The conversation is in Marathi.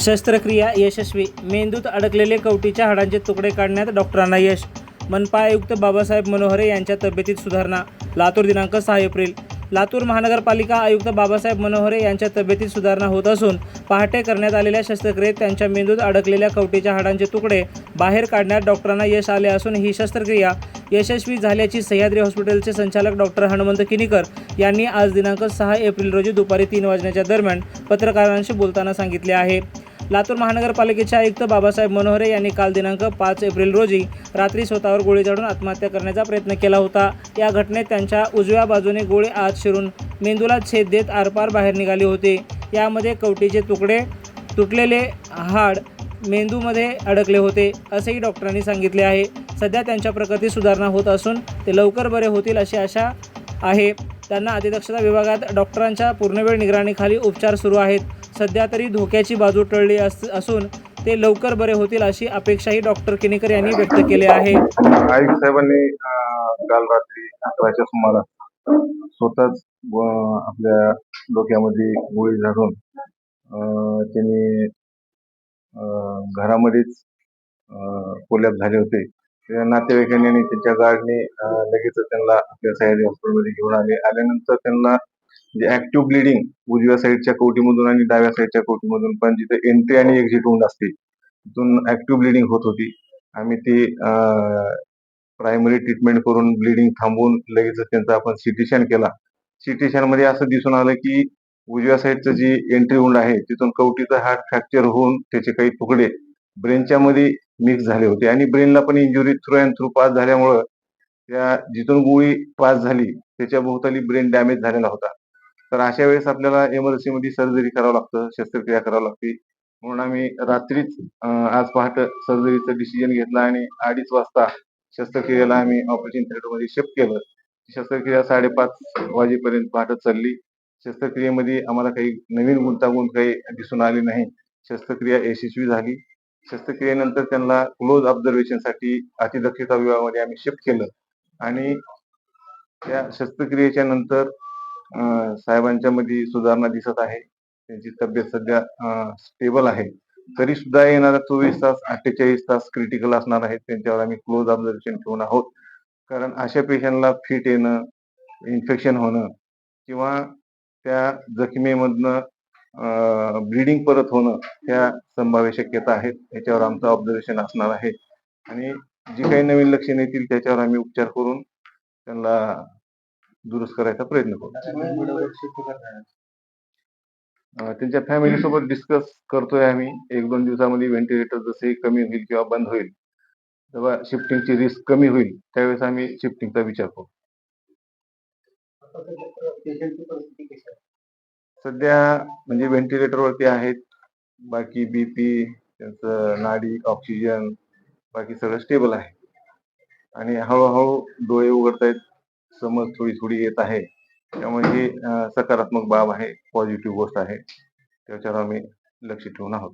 शस्त्रक्रिया यशस्वी. मेंदूत अडकलेले कवटीच्या हाडांचे तुकडे काढण्यात डॉक्टरांना यश. मनपा आयुक्त बाबासाहेब मनोहरे यांच्या तब्येतीत सुधारणा. लातूर दिनांक सहा एप्रिल. लातूर महानगरपालिका आयुक्त बाबासाहेब मनोहरे यांच्या तब्येतीत सुधारणा होत असून पहाटे करण्यात आलेल्या शस्त्रक्रियेत त्यांच्या मेंदूत अडकलेल्या कवटीच्या हाडांचे तुकडे बाहेर काढण्यात डॉक्टरांना यश आले असून ही शस्त्रक्रिया यशस्वी झाल्याची सह्याद्री हॉस्पिटलचे संचालक डॉक्टर हनुमंत किनीकर यांनी आज दिनांक सहा एप्रिल रोजी दुपारी तीन वाजण्याच्या दरम्यान पत्रकारांशी बोलताना सांगितले आहे. लातूर महानगरपालिकेचे आयुक्त बाबासाहेब मनोहरे यांनी काल दिनांक पाच एप्रिल रोजी रात्री स्वतःवर गोळी झाडून आत्महत्या करण्याचा प्रयत्न केला होता. या घटनेत त्यांच्या उजव्या बाजूने गोळी आत शिरून मेंदूला छेद देत आरपार बाहेर निघाली होती. यामध्ये कवटीचे तुकडे तुटलेले हाड मेंदूमध्ये अडकले होते असेही डॉक्टरांनी सांगितले आहे. सध्या त्यांच्या प्रकृतीत सुधारणा होत असून ते लवकर बरे होतील अशी आशा आहे. त्यांना अतिदक्षता विभागात डॉक्टरांच्या पूर्णवेळ निगराणीखाली उपचार सुरू आहेत. सध्या तरी धोक्याची बाजू टळली अस असून ते लवकर बरे होतील अशी अपेक्षाही डॉक्टर किनीकर यांनी व्यक्त केली आहे. आयुक्त साहेबांनी काल रात्री अकराच्या सुमारास स्वतःच व- आपल्या डोक्यामध्ये गोळी झाडून त्यांनी घरामध्येच कोल्याप झाले होते. त्या नातेवाईकांनी आणि त्यांच्या गार्डने लगेच त्यांना आपल्या सह्याद्री हॉस्पिटलमध्ये घेऊन आले. आल्यानंतर त्यांना म्हणजे ऍक्टिव्ह ब्लिडिंग उजव्या साईडच्या कवटीमधून आणि डाव्या साईडच्या कवटीमधून पण जिथे एंट्री आणि एक्झिट होऊन असते तिथून ऍक्टिव्ह ब्लिडिंग होत होती. आम्ही ती प्रायमरी ट्रीटमेंट करून ब्लिडिंग थांबवून लगेच त्यांचा आपण सिटीशन केला. सिटीशनमध्ये असं दिसून आलं की उजव्या साईडचं जी एंट्री हुंड आहे तिथून कवटीचा हार्ट फ्रॅक्चर होऊन त्याचे काही तुकडे ब्रेनच्या मध्ये मिक्स झाले होते. आणि ब्रेनला पण injury through and through pass झाल्यामुळं त्या जिथून गोळी पास झाली त्याच्या भोवताली ब्रेन डॅमेज झालेला होता. तर अशा वेळेस आपल्याला emergency सर्जरी करावं लागतं शस्त्रक्रिया करावी लागते. म्हणून आम्ही रात्रीच आज पहाटे सर्जरीचं डिसिजन घेतला आणि अडीच वाजता शस्त्रक्रियेला आम्ही ऑपरेशन थिएटरमध्ये शिफ्ट केलं. शस्त्रक्रिया साडेपाच वाजेपर्यंत पहाटे चालली. शस्त्रक्रियेमध्ये आम्हाला काही नवीन गुंतागुंत काही दिसून आली नाही. शस्त्रक्रिया यशस्वी झाली. शस्त्रक्रियेनंतर त्यांना क्लोज ऑब्झर्वेशनसाठी अतिदक्षता विभागामध्ये आम्ही शिफ्ट केलं. आणि त्या शस्त्रक्रियेच्या नंतर साहेबांच्या मध्ये सुधारणा दिसत आहे. त्यांची तब्येत सध्या स्टेबल आहे. तरी सुद्धा येणारा चोवीस तास अठ्ठेचाळीस तास क्रिटिकल असणार आहेत. त्यांच्यावर आम्ही क्लोज ऑब्झर्वेशन ठेवून आहोत. कारण अशा पेशंटला फिट येणं इन्फेक्शन होणं किंवा त्या जखमेमधनं ब्लिडिंग परत होणं ह्या संभाव्य शक्यता आहेत. याच्यावर आमचं ऑब्झर्वेशन असणार आहे. आणि जी काही नवीन लक्षणे येतील त्याच्यावर आम्ही उपचार करून त्यांना दुरुस्त करायचा प्रयत्न करू. त्यांच्या फॅमिली सोबत डिस्कस करतोय आम्ही. एक दोन दिवसामध्ये व्हेंटिलेटर जसे कमी होईल किंवा बंद होईल तेव्हा शिफ्टिंगची रिस्क कमी होईल त्यावेळेस आम्ही शिफ्टिंगचा विचार करू. सध्या म्हणजे व्हेंटिलेटर वरती आहेत. बाकी बीपी त्यांचं नाडी ऑक्सिजन बाकी सगळं स्टेबल आहे. आणि हळूहळू डोळे उघडतायत. समज थोडी थोडी येत आहे. त्यामुळे ही सकारात्मक बाब आहे पॉझिटिव्ह गोष्ट आहे. त्याच्यावर आम्ही लक्ष ठेवून आहोत.